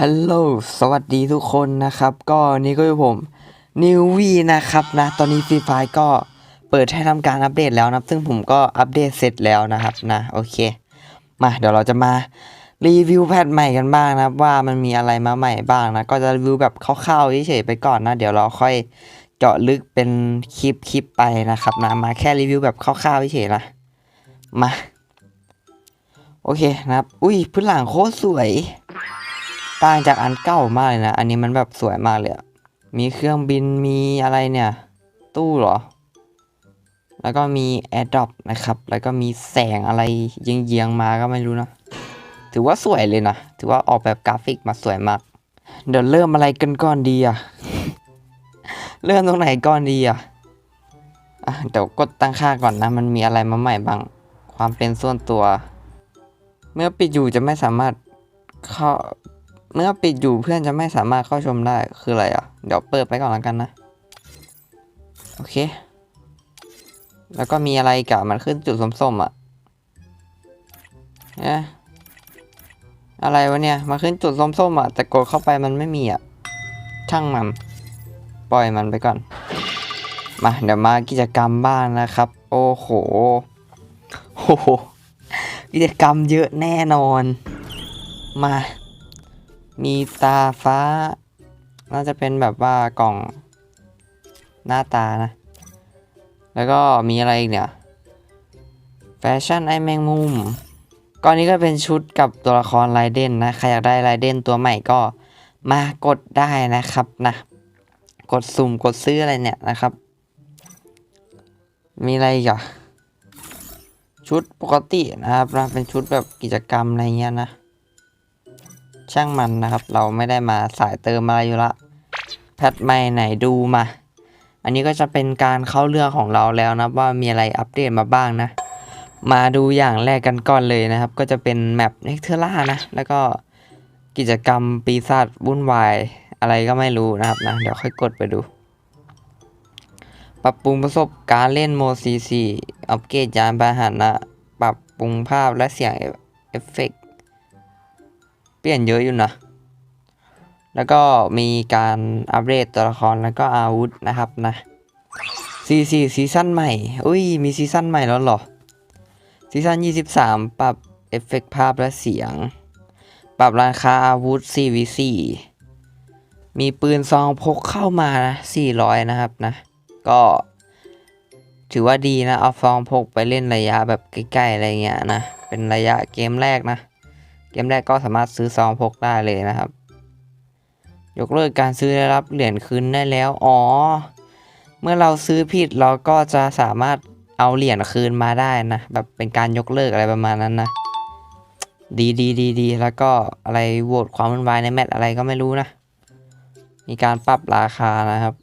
ฮัลโหล สวัสดีทุกคนนะครับ ก็นี่ก็อยู่ผมนิววีนะครับนะ ตอนนี้ฟรีไฟก็เปิดให้ทำการอัปเดตแล้วนะ ซึ่งผมก็อัปเดตเสร็จแล้วนะครับนะ โอเค มาเดี๋ยวเราจะมารีวิวแพทใหม่กันบ้างนะว่ามันมีอะไรมาใหม่บ้างนะ ก็จะรีวิวแบบคร่าวๆเฉยๆไปก่อนนะ เดี๋ยวเราค่อยเจาะลึกเป็นคลิปคลิปไปนะครับนะ มาแค่รีวิวแบบคร่าวๆเฉยๆนะ มา โอเคนะครับ อุ้ยพื้นหลังโคตรสวย ต่างจากอันเก่ามากเลยนะ อันนี้มันแบบสวยมากเลยมีเครื่องบินมีอะไรเนี่ย ตู้เหรอ แล้วก็มีแอร์ดรอปนะครับ แล้วก็มีแสงอะไรเยียงๆมาก็ไม่รู้นะ ถือว่าสวยเลยนะ ถือว่าออกแบบกราฟิกมาสวยมาก เดี๋ยวเริ่มอะไรกันก่อนดีอะเริ่มตรงไหนก่อนดีอะอะเดี๋ยวกดตั้งค่าก่อนนะ มันมีอะไรมาใหม่บ้าง ความเป็นส่วนตัว เมื่อปิดอยู่จะไม่สามารถเข้า เมื่อปิดอยู่เพื่อนจะไม่สามารถเข้าชมได้คืออะไรอะ เดี๋ยวเปิดไปก่อนแล้วกันนะ โอเค แล้วก็มีอะไรกับมันขึ้นจุดส้มๆอะเอ๊ะอะไรวะเนี่ย มาขึ้นจุดส้มๆอะ แต่กดเข้าไปมันไม่มีอะ ช่างมัน ปล่อยมันไปก่อน มา เดี๋ยวมากิจกรรมบ้างนะครับ โอ้โหโอ้โห กิจกรรมเยอะแน่นอน มา มีตาฟ้า น่าจะเป็นแบบว่ากล่องหน้าตานะ แล้วก็มีอะไรอีกเนี่ย แฟชั่นไอแมงมุมก้อนนี้ก็เป็นชุดกับตัวละครไรเดนนะ ใครอยากได้ไรเดนตัวใหม่ก็มากดได้นะครับนะ กดสุ่มกดซื้ออะไรเนี่ยนะครับ มีอะไรอีกอะชุดปกตินะครับนะเป็นชุดแบบกิจกรรมอะไรเงี้ยนะ ช่างมันนะครับ เราไม่ได้มาสายเติมอะไรอยู่ละแพทใหม่ไหนดูมา อันนี้ก็จะเป็นการเข้าเรื่องของเราแล้วนะว่ามีอะไรอัปเดตมาบ้างนะ มาดูอย่างแรกกันก่อนเลยนะครับ ก็จะเป็นแมปเน็กเทอร่านะ แล้วก็กิจกรรมปีศาจวุ่นวายอะไรก็ไม่รู้นะครับนะ เดี๋ยวค่อยกดไปดู ปรับปรุงประสบการณ์เล่นโมซีซีอัปเกรดยานพาหนะ ปรับปรุงภาพและเสียงเอฟเฟกต์ เปลี่ยนเยอะอยู่นะ แล้วก็มีการอัปเดตตัวละครแล้วก็อาวุธนะครับนะซีซีซีซั่นใหม่ อุ้ย มีซีซั่นใหม่แล้วเหรอ ซีซั่น 23 ปรับเอฟเฟกต์ภาพและเสียง ปรับราคาอาวุธ 4v4 มีปืนซองพกเข้ามานะ 400 นะครับนะ ก็ถือว่าดีนะ เอาซองพกไปเล่นระยะแบบใกล้ๆอะไรเงี้ยนะ เป็นระยะเกมแรกนะ เกมแรกก็สามารถซื้อซองพกได้เลยนะครับ ยกเลิกการซื้อได้รับเหรียญคืนได้แล้ว อ๋อ เมื่อเราซื้อผิดเราก็จะสามารถเอาเหรียญคืนมาได้นะ แบบเป็นการยกเลิกอะไรประมาณนั้นนะ ดีดีดีดีแล้วก็อะไรโหวตความวุ่นวายในแมตช์อะไรก็ไม่รู้นะ มีการปรับราคานะครับ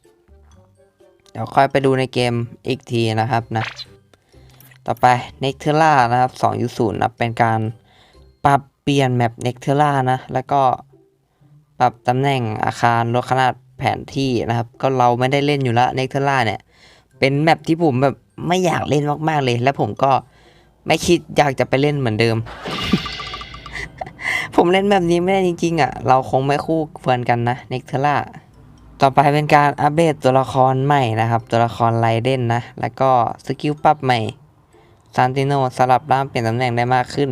เดี๋ยวค่อยไปดูในเกมอีกทีนะครับนะ ต่อไป n e c t e r a นะครับ2.0นะเป็นการปรับ เปลี่ยนแมป n e c t e r a นะ แล้วก็ปรับตำแหน่งอาคารลดขนาดแผนที่นะครับ ก็เราไม่ได้เล่นอยู่แล้ว n e c t e r a เนี่ย เป็นแมปที่ผมแบบไม่อยากเล่นมากๆเลย และผมก็ไม่คิดอยากจะไปเล่นเหมือนเดิม ผมเล่นแบบนี้ไม่ได้จริงๆอะ เราคงไม่คู่ควรกันนะ n e c t e r a ต่อไปเป็นการอัปเดตตัวละครใหม่นะครับ ตัวละครไรเดนนะ แล้วก็สกิลปรับใหม่ซานติโนสลับร่างเปลี่ยนตำแหน่งได้มากขึ้น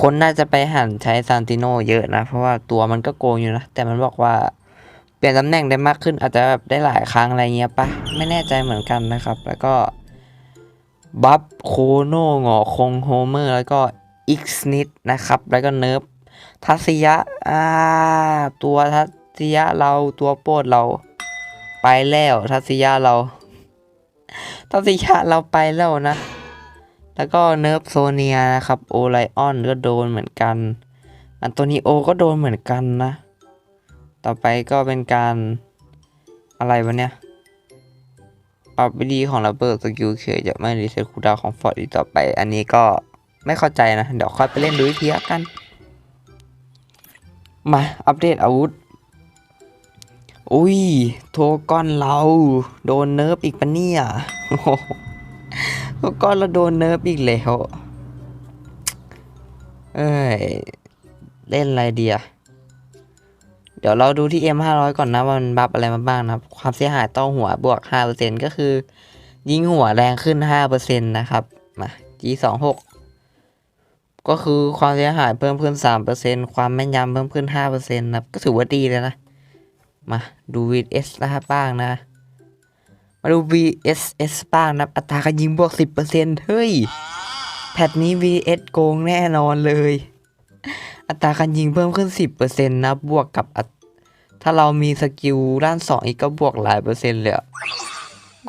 คนน่าจะไปหันใช้ซานติโนเยอะนะ เพราะว่าตัวมันก็โกงอยู่นะ แต่มันบอกว่าเปลี่ยนตำแหน่งได้มากขึ้น อาจจะแบบได้หลายครั้งอะไรเงี้ยปะไม่แน่ใจเหมือนกันนะครับ แล้วก็บัฟโคโนงอคงโฮเมอร์แล้วก็อิกสนิดนะครับ แล้วก็เนิร์ฟทัศยะอ่าตัวทัศยะเราตัวโปรดเราไปแล้วทัศยะเราทัศยะเราไปแล้วนะ แล้วก็เนิร์ฟโซเนียนะครับ โอไลออนก็โดนเหมือนกัน อันโตนิโอก็โดนเหมือนกันนะ ต่อไปก็เป็นการอะไรวะเนี่ยปรับวิธีของระเบิดสกิลเขยจะไม่รีเซ็ตคูดาวของฟอร์ดอีกต่อไป อันนี้ก็ไม่เข้าใจนะ เดี๋ยวค่อยไปเล่นดูวิธีกัน มา อัปเดตอาวุธ อุ้ย โทก้อนเรา โดนเนิร์ฟอีกปะเนี่ย ก็เราโดนเนิร์ฟอีกแล้ว เอ้ย เล่นอะไรเดีอะดี๋ยวเราดูที่ M 500 ก่อนนะว่ามันบัฟอะไรมาบ้างนะครับ ความเสียหายต่อหัวบวก 5%ก็คือ ยิงหัวแรงขึ้น 5%นะครับ มา G 2 6 ก็คือความเสียหายเพิ่มขึ้น 3%ความแม่นยำเพิ่มขึ้น 5%นะครับ ก็ถือว่าดีเลยนะ มาดู VS นะครับบ้างนะ มาดู VSS บ้างนะอัตราการยิงบวก 10%เฮ้ย แพทนี้ VS โกงแน่นอนเลย อัตราการยิงเพิ่มขึ้น 10%นะบวกกับ ถ้าเรามีสกิลด้าน 2 อีกก็บวกหลายเปอร์เซ็นต์เลย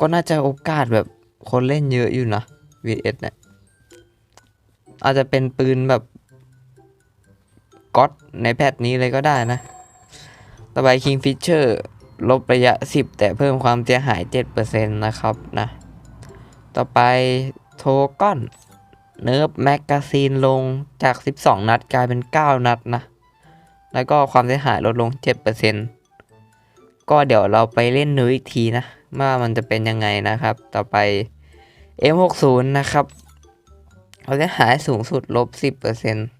ก็น่าจะโอกาสแบบคนเล่นเยอะอยู่นะ VS เนี่ยอาจจะเป็นปืนแบบก๊อตในแพทนี้เลยก็ได้นะ ต่อไป Kingfisher ลบระยะ 10 แต่เพิ่มความเสียหาย 7%นะครับนะ ต่อไปโทก้อนเนิร์ฟแมกกาซีนลงจาก 12 นัดกลายเป็น 9 นัดนะ แล้วก็ความเสียหายลดลง 7%ก็เดี๋ยวเราไปเล่นเนื้ออีกทีนะ ว่ามันจะเป็นยังไงนะครับ ต่อไป M60 นะครับ ความเสียหายสูงสุดลบ 10%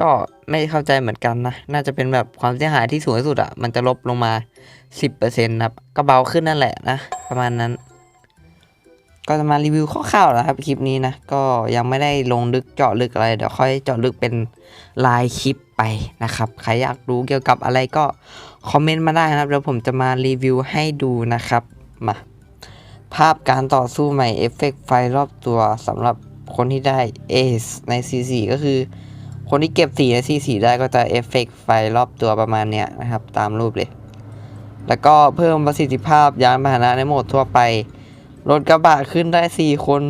ก็ไม่เข้าใจเหมือนกันนะ น่าจะเป็นแบบความเสียหายที่สูงที่สุดอะ่ะ มันจะลบลงมา 10%นะครับ ก็เบาขึ้นนั่นแหละนะ ประมาณนั้น ก็จะมารีวิวคร่าวๆนะครับคลิปนี้นะ ก็ยังไม่ได้ลงลึกเจาะลึกอะไร เดี๋ยวค่อยเจาะลึกเป็นลายคลิปไปนะครับ ใครอยากรู้เกี่ยวกับอะไรก็คอมเมนต์มาได้นะครับ เดี๋ยวผมจะมารีวิวให้ดูนะครับ มา ภาพการต่อสู้ใหม่เอฟเฟกไฟรอบตัวสำหรับคนที่ได้เอสใน C4 ก็คือ คนที่เก็บสีใน C4 ได้ก็จะเอฟเฟกไฟรอบตัวประมาณเนี้ยนะครับ ตามรูปเลย แล้วก็เพิ่มประสิทธิภาพยานพาหนะในโหมดทั่วไป รถกระบะขึ้นได้สี่คน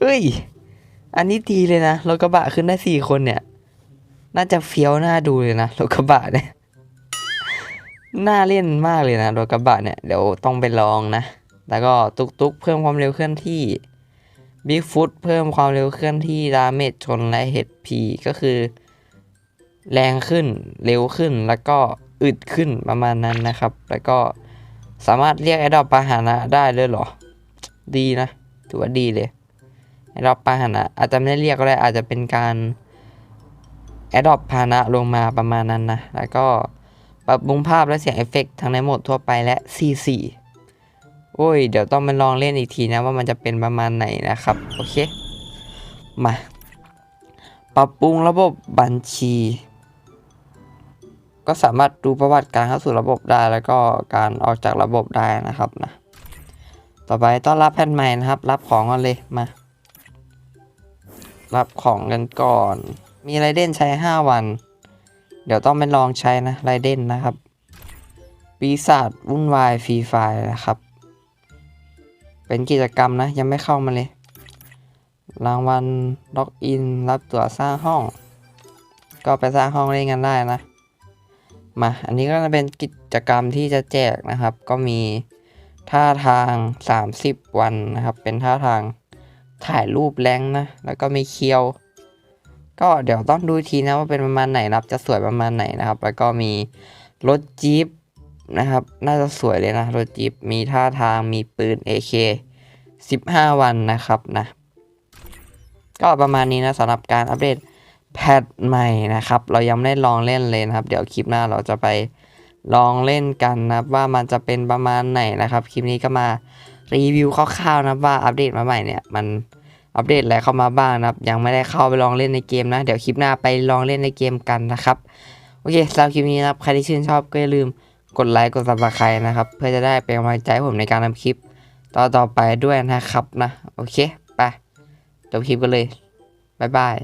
เฮ้ย อันนี้ดีเลยนะ รถกระบะขึ้นได้สี่คนเนี่ย น่าจะเฟี้ยวน่าดูเลยนะ รถกระบะเนี่ย น่าเล่นมากเลยนะ รถกระบะเนี่ย เดี๋ยวต้องไปลองนะ แล้วก็ตุกตุกๆเพิ่มความเร็วเคลื่อนที่ บิ๊กฟุตเพิ่มความเร็วเคลื่อนที่ดาเมจชนและเฮดพีก็คือ แรงขึ้นเร็วขึ้นแล้วก็อึดขึ้นประมาณนั้นนะครับ แล้วก็สามารถเรียกไอดอกปาหานะได้เลยเหรอ ดีนะ ถือว่าดีเลยไอดอกปาหานะอาจจะไม่ได้เรียกก็ได้อาจจะเป็นการแอดดอปพาหนะลงมาประมาณนั้นนะ แล้วก็ปรับปรุงภาพและเสียงเอฟเฟกต์ทั้งในโหมดทั่วไปและ C4 โอ้ย เดี๋ยวต้องมาลองเล่นอีกทีนะว่ามันจะเป็นประมาณไหนนะครับ โอเค มา ปรับปรุงระบบบัญชี ก็สามารถดูประวัติการเข้าสู่ระบบได้แล้วก็การออกจากระบบได้นะครับนะ ต่อไปต้อนรับแผ่นใหม่นะครับ รับของกันเลยมา รับของกันก่อน มีไรเดนใช้ 5 วัน เดี๋ยวต้องไปลองใช้นะไรเดนนะครับ ปีศาจวุ่นวายฟรีไฟนะครับ เป็นกิจกรรมนะ ยังไม่เข้ามาเลย รางวัลล็อกอินรับตั๋วสร้างห้อง ก็ไปสร้างห้องเล่นกันได้นะ มาอันนี้ก็จะเป็นกิจกรรมที่จะแจกนะครับ ก็มีท่าทาง 30 วันนะครับ เป็นท่าทางถ่ายรูปแรงนะ แล้วก็มีเคียว ก็เดี๋ยวต้องดูทีนะว่าเป็นประมาณไหนนะครับ จะสวยประมาณไหนนะครับ แล้วก็มีรถจี๊ป นะครับ น่าจะสวยเลยนะรถจี๊ปมีท่าทางมีปืน AK 15 วันนะครับนะ ก็ประมาณนี้นะสำหรับการอัปเดตแพทใหม่นะครับ เรายังไม่ได้ลองเล่นเลยนะครับ เดี๋ยวคลิปหน้าเราจะไปลองเล่นกันนะครับว่ามันจะเป็นประมาณไหนนะครับ คลิปนี้ก็มารีวิวคร่าวๆนะบว่าอัปเดตมาใหม่เนี่ยมันอัปเดตอะไรเข้ามาบ้างนะครับ ยังไม่ได้เข้าไปลองเล่นในเกมนะ เดี๋ยวคลิปหน้าไปลองเล่นในเกมกันนะครับ โอเคสำหรับคลิปนี้นะครับใครที่ชื่นชอบก็อย่าลืม กดไลค์กดซับสไครต์นะครับ เพื่อจะได้เป็นกำลังใจผมในการทำคลิปต่อต่อๆไปด้วยนะครับนะ โอเค ไป จบคลิปกันเลย บ๊ายบาย